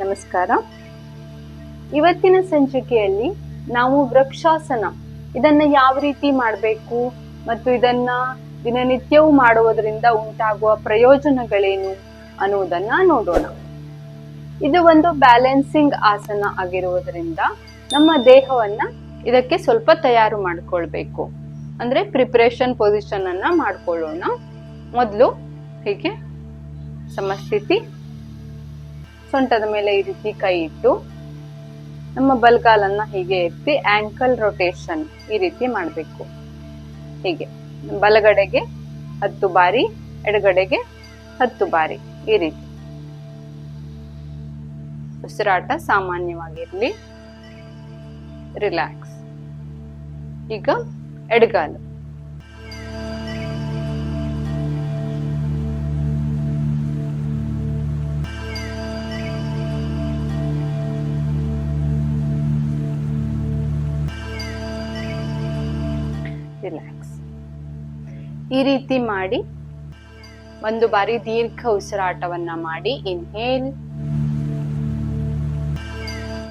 ನಮಸ್ಕಾರ. ಇವತ್ತಿನ ಸಂಚಿಕೆಯಲ್ಲಿ ನಾವು ವೃಕ್ಷಾಸನ, ಇದನ್ನ ಯಾವ ರೀತಿ ಮಾಡಬೇಕು ಮತ್ತು ಇದನ್ನ ದಿನನಿತ್ಯವೂ ಮಾಡುವುದರಿಂದ ಉಂಟಾಗುವ ಪ್ರಯೋಜನಗಳೇನು ಅನ್ನುವುದನ್ನ ನೋಡೋಣ. ಇದು ಒಂದು ಬ್ಯಾಲೆನ್ಸಿಂಗ್ ಆಸನ ಆಗಿರುವುದರಿಂದ ನಮ್ಮ ದೇಹವನ್ನ ಇದಕ್ಕೆ ಸ್ವಲ್ಪ ತಯಾರು ಮಾಡ್ಕೊಳ್ಬೇಕು. ಅಂದ್ರೆ ಪ್ರಿಪರೇಷನ್ ಪೊಸಿಷನ್ ಅನ್ನ ಮಾಡ್ಕೊಳ್ಳೋಣ. ಮೊದಲು ಹೀಗೆ ಸಮಸ್ಥಿತಿ ಸೊಂಟದ ಮೇಲೆ ಈ ರೀತಿ ಕೈ ಇಟ್ಟು ನಮ್ಮ ಬಲ್ಗಾಲನ್ನ ಹೀಗೆ ಎತ್ತಿ ಆಂಕಲ್ ರೊಟೇಷನ್ ಈ ರೀತಿ ಮಾಡಬೇಕು. ಹೀಗೆ. ಬಲಗಡೆಗೆ ಹತ್ತು ಬಾರಿ, ಎಡಗಡೆಗೆ ಹತ್ತು ಬಾರಿ ಈ ರೀತಿ. ಉಸಿರಾಟ ಸಾಮಾನ್ಯವಾಗಿರ್ಲಿ. ರಿಲ್ಯಾಕ್ಸ್ ಈಗ ಎಡಗಾಲು. ರಿಲ್ಯಾಕ್ಸ್ ಈ ರೀತಿ ಮಾಡಿ ಒಂದು ಬಾರಿ ದೀರ್ಘ ಉಸಿರಾಟವನ್ನ ಮಾಡಿ ಇನ್ಹೇಲ್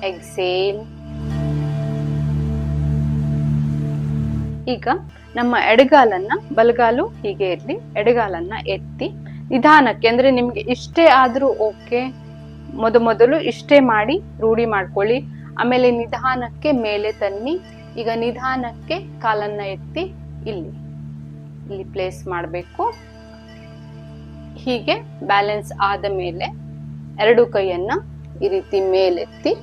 ಎಕ್ಸೇಲ್ ಈಗ ನಮ್ಮ ಎಡಗಾಲನ್ನ, ಬಲಗಾಲು ಹೀಗೆ ಇರ್ಲಿ, ಎಡಗಾಲನ್ನ ಎತ್ತಿ ನಿಧಾನಕ್ಕೆ, ಅಂದ್ರೆ ನಿಮ್ಗೆ ಇಷ್ಟೇ ಆದ್ರೂ ಓಕೆ, ಮೊದ ಮೊದಲು ಇಷ್ಟೇ ಮಾಡಿ ರೂಢಿ ಮಾಡ್ಕೊಳ್ಳಿ. ಆಮೇಲೆ ನಿಧಾನಕ್ಕೆ ಮೇಲೆ ತನ್ನಿ ಈಗ ನಿಧಾನಕ್ಕೆ ಕಾಲನ್ನ ಎತ್ತಿ ಇಲ್ಲಿ ಇಲ್ಲಿ ಪ್ಲೇಸ್ ಮಾಡಬೇಕು. ಹೀಗೆ ಬ್ಯಾಲೆನ್ಸ್ ಆದ ಮೇಲೆ ಎರಡು ಕೈಯನ್ನ ಈ ರೀತಿ ಮೇಲೆತ್ತಿ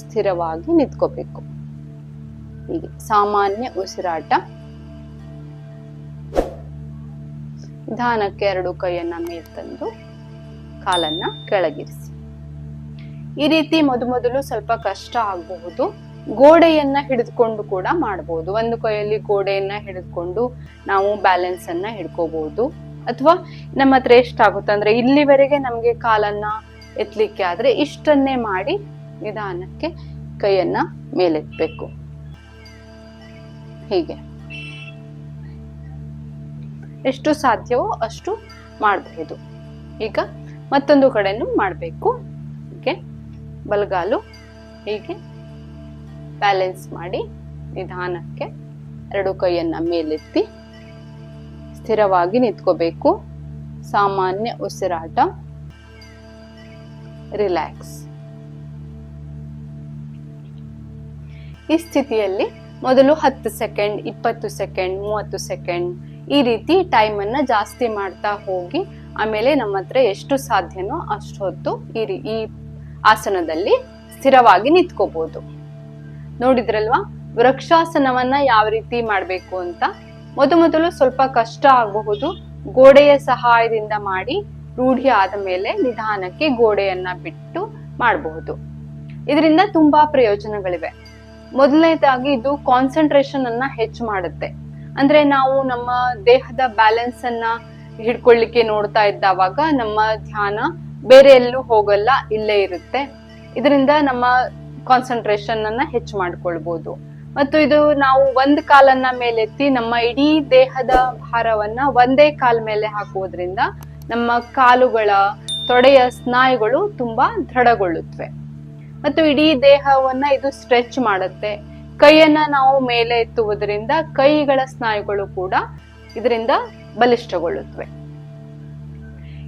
ಸ್ಥಿರವಾಗಿ ನಿಂತ್ಕೋಬೇಕು. ಹೀಗೆ ಸಾಮಾನ್ಯ ಉಸಿರಾಟ. ನಿಧಾನಕ್ಕೆ ಎರಡು ಕೈಯನ್ನ ಮೇಲ್ ತಂದು ಕಾಲನ್ನ ಕೆಳಗಿರಿಸಿ. ಈ ರೀತಿ ಮೊದಲು ಸ್ವಲ್ಪ ಕಷ್ಟ ಆಗಬಹುದು. ಗೋಡೆಯನ್ನ ಹಿಡಿದುಕೊಂಡು ಕೂಡ ಮಾಡಬಹುದು ಒಂದು ಕೈಯಲ್ಲಿ ಗೋಡೆಯನ್ನ ಹಿಡಿದುಕೊಂಡು ನಾವು ಬ್ಯಾಲೆನ್ಸ್ ಅನ್ನ ಹಿಡ್ಕೋಬಹುದು ಅಥವಾ ನಮ್ಮ ಹತ್ರ ಎಷ್ಟಾಗುತ್ತೆ ಅಂದ್ರೆ ಇಲ್ಲಿವರೆಗೆ ನಮ್ಗೆ ಕಾಲನ್ನ ಎತ್ತಲಿಕ್ಕೆ ಆದ್ರೆ ಇಷ್ಟನ್ನೇ ಮಾಡಿ ನಿಧಾನಕ್ಕೆ ಕೈಯನ್ನ ಮೇಲೆತ್ತಬೇಕು ಹೀಗೆ. ಎಷ್ಟು ಸಾಧ್ಯವೋ ಅಷ್ಟು ಮಾಡಬಹುದು ಈಗ ಮತ್ತೊಂದು ಕಡೆನೂ ಮಾಡಬೇಕು. ಹೀಗೆ ಬಲಗಾಲು. ಹೀಗೆ. ಬ್ಯಾಲೆನ್ಸ್ ಮಾಡಿ ನಿಧಾನಕ್ಕೆ ಎರಡು ಕೈಯನ್ನ ಮೇಲೆತ್ತಿ ಸ್ಥಿರವಾಗಿ ನಿಂತ್ಕೋಬೇಕು. ಸಾಮಾನ್ಯ ಉಸಿರಾಟ. ರಿಲ್ಯಾಕ್ಸ್ ಈ ಸ್ಥಿತಿಯಲ್ಲಿ ಮೊದಲು ಹತ್ತು ಸೆಕೆಂಡ್, ಇಪ್ಪತ್ತು ಸೆಕೆಂಡ್, ಮೂವತ್ತು ಸೆಕೆಂಡ್ ಈ ರೀತಿ ಟೈಮ್ ಅನ್ನ ಜಾಸ್ತಿ ಮಾಡ್ತಾ ಹೋಗಿ ಆಮೇಲೆ ನಮ್ಮ ಹತ್ರ ಎಷ್ಟು ಸಾಧ್ಯನೋ ಅಷ್ಟು ಹೊತ್ತು ಈ ಈ ಆಸನದಲ್ಲಿ ಸ್ಥಿರವಾಗಿ ನಿಂತ್ಕೋಬಹುದು ನೋಡಿದ್ರಲ್ವಾ? ವೃಕ್ಷಾಸನವನ್ನ ಯಾವ ರೀತಿ ಮಾಡಬೇಕು ಅಂತ? ಮೊದಮೊದಲು ಸ್ವಲ್ಪ ಕಷ್ಟ ಆಗಬಹುದು. ಗೋಡೆಯ ಸಹಾಯದಿಂದ ಮಾಡಿ ರೂಢಿ ಆದ ಮೇಲೆ ನಿಧಾನಕ್ಕೆ ಗೋಡೆಯನ್ನ ಬಿಟ್ಟು ಮಾಡಬಹುದು. ಇದರಿಂದ ತುಂಬಾ ಪ್ರಯೋಜನಗಳಿವೆ. ಮೊದಲನೇದಾಗಿ ಇದು ಕಾನ್ಸಂಟ್ರೇಷನ್ ಅನ್ನ ಹೆಚ್ಚು ಮಾಡುತ್ತೆ. ಅಂದ್ರೆ ನಾವು ನಮ್ಮ ದೇಹದ ಬ್ಯಾಲೆನ್ಸ್ ಅನ್ನ ಹಿಡ್ಕೊಳ್ಳಿಕ್ಕೆ ನೋಡ್ತಾ ಇದ್ದಾವಾಗ ನಮ್ಮ ಧ್ಯಾನ ಬೇರೆ ಎಲ್ಲೂ ಹೋಗಲ್ಲ, ಇಲ್ಲೇ ಇರುತ್ತೆ. ಇದರಿಂದ ನಮ್ಮ ಕಾನ್ಸಂಟ್ರೇಷನ್ ಅನ್ನ ಹೆಚ್ಚು ಮಾಡ್ಕೊಳ್ಬಹುದು ಮತ್ತು ಇದು ನಾವು ಒಂದ್ ಕಾಲನ್ನ ಮೇಲೆತ್ತಿ ನಮ್ಮ ಇಡೀ ದೇಹದ ಭಾರವನ್ನ ಒಂದೇ ಕಾಲ್ ಮೇಲೆ ಹಾಕುವುದರಿಂದ ನಮ್ಮ ಕಾಲುಗಳ ತೊಡೆಯ ಸ್ನಾಯುಗಳು ತುಂಬಾ ದೃಢಗೊಳ್ಳುತ್ತವೆ. ಮತ್ತು ಇಡೀ ದೇಹವನ್ನ ಇದು ಸ್ಟ್ರೆಚ್ ಮಾಡುತ್ತೆ. ಕೈಯನ್ನ ನಾವು ಮೇಲೆ ಎತ್ತುವುದರಿಂದ ಕೈಗಳ ಸ್ನಾಯುಗಳು ಕೂಡ ಇದರಿಂದ ಬಲಿಷ್ಠಗೊಳ್ಳುತ್ತವೆ.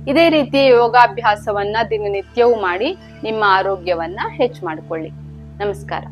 ಇದೇ ರೀತಿ ಯೋಗಾಭ್ಯಾಸವನ್ನ ದಿನನಿತ್ಯವೂ ಮಾಡಿ ನಿಮ್ಮ ಆರೋಗ್ಯವನ್ನ ಹೆಚ್ಚು ಮಾಡಿಕೊಳ್ಳಿ. ನಮಸ್ಕಾರ.